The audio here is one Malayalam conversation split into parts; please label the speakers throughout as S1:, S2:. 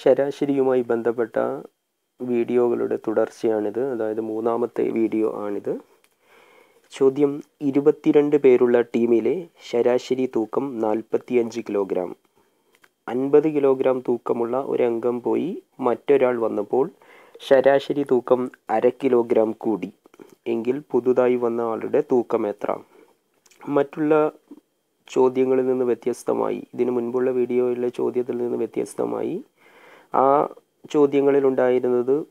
S1: ശരാശരിയുമായി ബന്ധപ്പെട്ട വീഡിയോകളുടെ തുടർച്ചയാണിത്. അതായത് മൂന്നാമത്തെ വീഡിയോ ആണിത്. ചോദ്യം ഇരുപത്തിരണ്ട് പേരുള്ള ടീമിലെ ശരാശരി തൂക്കം നാൽപ്പത്തിയഞ്ച് കിലോഗ്രാം. അൻപത് കിലോഗ്രാം തൂക്കമുള്ള ഒരംഗം പോയി മറ്റൊരാൾ വന്നപ്പോൾ ശരാശരി തൂക്കം അര കിലോഗ്രാം കൂടി. എങ്കിൽ പുതുതായി വന്ന ആളുടെ തൂക്കം എത്ര? മറ്റുള്ള ചോദ്യങ്ങളിൽ നിന്ന് വ്യത്യസ്തമായി ഇതിനു മുൻപുള്ള വീഡിയോയിലെ ചോദ്യത്തിൽ നിന്ന് വ്യത്യസ്തമായി ആ ചോദ്യങ്ങളിൽ ഉണ്ടായിരുന്നത്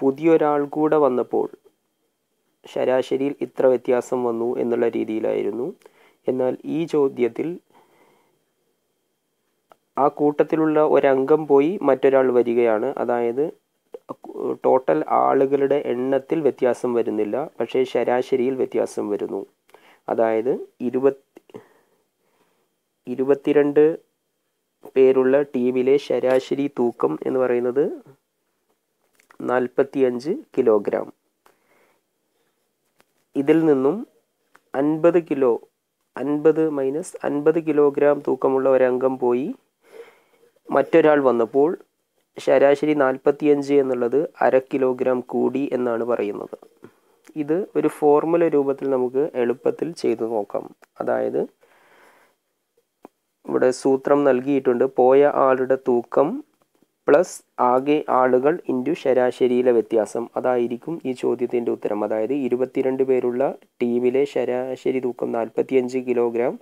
S1: പുതിയൊരാൾ കൂടെ വന്നപ്പോൾ ശരാശരിയിൽ ഇത്ര വ്യത്യാസം വന്നു എന്നുള്ള രീതിയിലായിരുന്നു. എന്നാൽ ഈ ചോദ്യത്തിൽ ആ കൂട്ടത്തിലുള്ള ഒരംഗം പോയി മറ്റൊരാൾ വരികയാണ്. അതായത് ടോട്ടൽ ആളുകളുടെ എണ്ണത്തിൽ വ്യത്യാസം വരുന്നില്ല പക്ഷേ ശരാശരിയിൽ വ്യത്യാസം വരുന്നു. അതായത് ഇരുപത്തി ഇരുപത്തിരണ്ട് പേരുള്ള ടീമിലെ ശരാശരി തൂക്കം എന്ന് പറയുന്നത് നാൽപ്പത്തിയഞ്ച് കിലോഗ്രാം. ഇതിൽ നിന്നും അൻപത് കിലോ അൻപത് മൈനസ് അൻപത് കിലോഗ്രാം തൂക്കമുള്ള ഒരംഗം പോയി മറ്റൊരാൾ വന്നപ്പോൾ ശരാശരി നാൽപ്പത്തിയഞ്ച് എന്നുള്ളത് അര കിലോഗ്രാം കൂടി എന്നാണ് പറയുന്നത്. ഇത് ഒരു ഫോർമുല രൂപത്തിൽ നമുക്ക് എളുപ്പത്തിൽ ചെയ്തു നോക്കാം. അതായത് ഇവിടെ സൂത്രം നൽകിയിട്ടുണ്ട്. പോയ ആളുടെ തൂക്കം പ്ലസ് ആകെ ആളുകൾ ഇന്റു ശരാശരിയിലെ വ്യത്യാസം. അതായിരിക്കും ഈ ചോദ്യത്തിന്റെ ഉത്തരം. അതായത് ഇരുപത്തിരണ്ട് പേരുള്ള ടീമിലെ ശരാശരി തൂക്കം നാൽപ്പത്തിയഞ്ച് കിലോഗ്രാം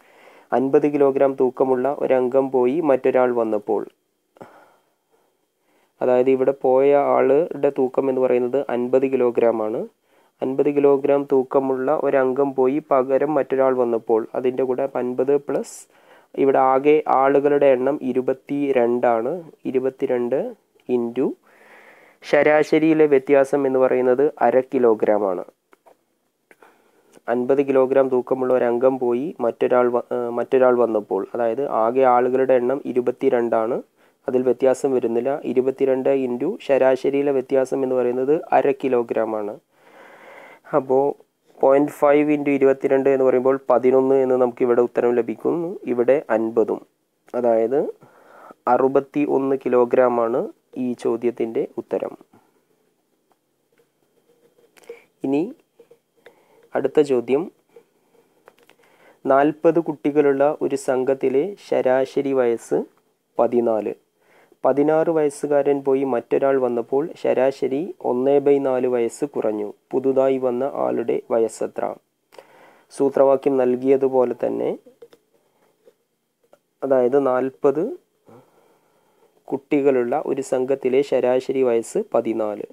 S1: അൻപത് കിലോഗ്രാം തൂക്കമുള്ള ഒരംഗം പോയി മറ്റൊരാൾ വന്നപ്പോൾ. അതായത് ഇവിടെ പോയ ആളുടെ തൂക്കം എന്ന് പറയുന്നത് അൻപത് കിലോഗ്രാം ആണ് അൻപത് കിലോഗ്രാം തൂക്കമുള്ള ഒരംഗം പോയി പകരം മറ്റൊരാൾ വന്നപ്പോൾ അതിന്റെ കൂടെ അൻപത് പ്ലസ് ഇവിടെ ആകെ ആളുകളുടെ എണ്ണം ഇരുപത്തി രണ്ടാണ് ഇരുപത്തിരണ്ട് ഇന്റു ശരാശരിയിലെ വ്യത്യാസം എന്ന് പറയുന്നത് അര കിലോഗ്രാം ആണ് അൻപത് കിലോഗ്രാം തൂക്കമുള്ള ഒരു അംഗം പോയി മറ്റൊരാൾ മറ്റൊരാൾ വന്നപ്പോൾ അതായത് ആകെ ആളുകളുടെ എണ്ണം ഇരുപത്തിരണ്ടാണ്. അതിൽ വ്യത്യാസം വരുന്നില്ല. ഇരുപത്തിരണ്ട് ഇന്റു ശരാശരിയിലെ വ്യത്യാസം എന്ന് പറയുന്നത് അര കിലോഗ്രാം ആണ് അപ്പോൾ പോയിന്റ് ഫൈവ് ഇന്റു ഇരുപത്തിരണ്ട് എന്ന് പറയുമ്പോൾ പതിനൊന്ന് എന്ന് നമുക്ക് ഇവിടെ ഉത്തരം ലഭിക്കുന്നു. ഇവിടെ അൻപതും. അതായത് അറുപത്തി ഒന്ന് കിലോഗ്രാമാണ് ഈ ചോദ്യത്തിന്റെ ഉത്തരം. ഇനി അടുത്ത ചോദ്യം. നാൽപ്പത് കുട്ടികളുള്ള ഒരു സംഘത്തിലെ ശരാശരി വയസ്സ് പതിനാല്. പതിനാറ് വയസ്സുകാരൻ പോയി മറ്റൊരാൾ വന്നപ്പോൾ ശരാശരി ഒന്നേ ബൈ നാല് വയസ്സ് കുറഞ്ഞു. പുതുതായി വന്ന ആളുടെ വയസ്സത്ര. സൂത്രവാക്യം നൽകിയതുപോലെ തന്നെ അതായത് നാൽപ്പത് കുട്ടികളുള്ള ഒരു സംഘത്തിലെ ശരാശരി വയസ്സ് പതിനാല്.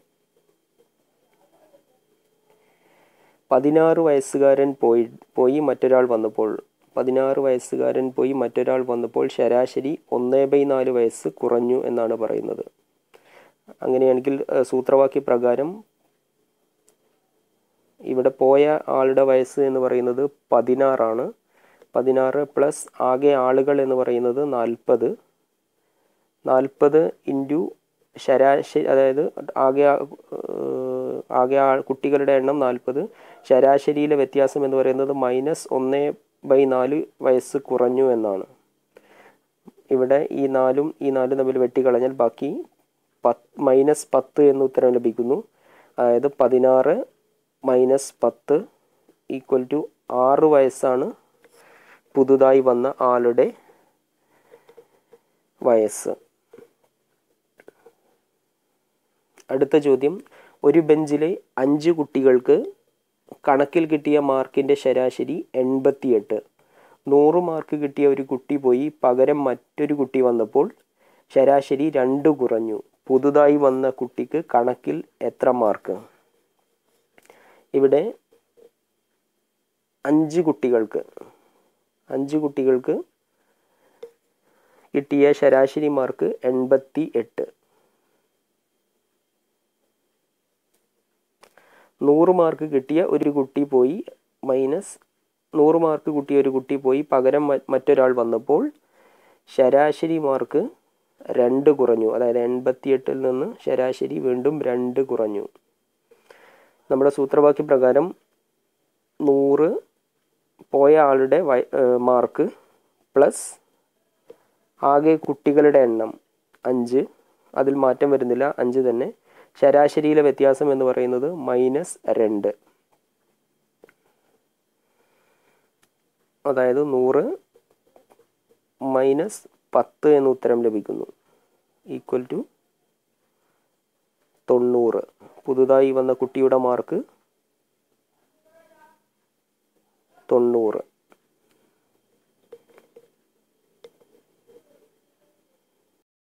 S1: പതിനാറ് വയസ്സുകാരൻ പോയി പോയി മറ്റൊരാൾ വന്നപ്പോൾ പതിനാറ് വയസ്സുകാരൻ പോയി മറ്റൊരാൾ വന്നപ്പോൾ ശരാശരി ഒന്നേ ബൈ നാല് വയസ്സ് കുറഞ്ഞു എന്നാണ് പറയുന്നത്. അങ്ങനെയാണെങ്കിൽ സൂത്രവാക്യ പ്രകാരം ഇവിടെ പോയ ആളുടെ വയസ്സ് എന്ന് പറയുന്നത് പതിനാറാണ്. പതിനാറ് പ്ലസ് ആകെ ആളുകൾ എന്ന് പറയുന്നത് നാൽപ്പത്. നാൽപ്പത് ഇന്റു ശരാശരി അതായത് ആകെ ആകെ കുട്ടികളുടെ എണ്ണം നാൽപ്പത്. ശരാശരിയിലെ വ്യത്യാസം എന്ന് പറയുന്നത് മൈനസ് ഒന്നേ ബൈ നാല് വയസ്സ് കുറഞ്ഞു എന്നാണ്. ഇവിടെ ഈ നാലും ഈ നാലും തമ്മിൽ വെട്ടിക്കളഞ്ഞാൽ ബാക്കി പത്ത് മൈനസ് പത്ത് എന്ന് ഉത്തരം ലഭിക്കുന്നു. അതായത് പതിനാറ് മൈനസ് പത്ത് ഈക്വൽ ടു ആറ് വയസ്സാണ് പുതുതായി വന്ന ആളുടെ വയസ്സ്. അടുത്ത ചോദ്യം ഒരു ബെഞ്ചിലെ അഞ്ച് കുട്ടികൾക്ക് കണക്കിൽ കിട്ടിയ മാർക്കിന്റെ ശരാശരി എൺപത്തിയെട്ട്. നൂറ് മാർക്ക് കിട്ടിയ ഒരു കുട്ടി പോയി. പകരം മറ്റൊരു കുട്ടി വന്നപ്പോൾ ശരാശരി രണ്ട് കുറഞ്ഞു. പുതുതായി വന്ന കുട്ടിക്ക് കണക്കിൽ എത്ര മാർക്ക്? ഇവിടെ അഞ്ച് കുട്ടികൾക്ക് അഞ്ച് കുട്ടികൾക്ക് കിട്ടിയ ശരാശരി മാർക്ക് എൺപത്തി എട്ട് നൂറ് മാർക്ക് കിട്ടിയ ഒരു കുട്ടി പോയി മൈനസ് നൂറ് മാർക്ക് കിട്ടിയ ഒരു കുട്ടി പോയി പകരം മറ്റൊരാൾ വന്നപ്പോൾ ശരാശരി മാർക്ക് രണ്ട് കുറഞ്ഞു. അതായത് എൺപത്തിയെട്ടിൽ നിന്ന് ശരാശരി വീണ്ടും രണ്ട് കുറഞ്ഞു. നമ്മുടെ സൂത്രവാക്യ പ്രകാരം നൂറ് പോയ ആളുടെ മാർക്ക് പ്ലസ് ആകെ കുട്ടികളുടെ എണ്ണം അഞ്ച്. അതിൽ മാറ്റം വരുന്നില്ല. അഞ്ച് തന്നെ. ശരാശരിയിലെ വ്യത്യാസം എന്ന് പറയുന്നത് മൈനസ് രണ്ട്. അതായത് നൂറ് മൈനസ് പത്ത് എന്ന ഉത്തരം ലഭിക്കുന്നു. ഈക്വൽ ടു തൊണ്ണൂറ്. പുതുതായി വന്ന കുട്ടിയുടെ മാർക്ക് തൊണ്ണൂറ്.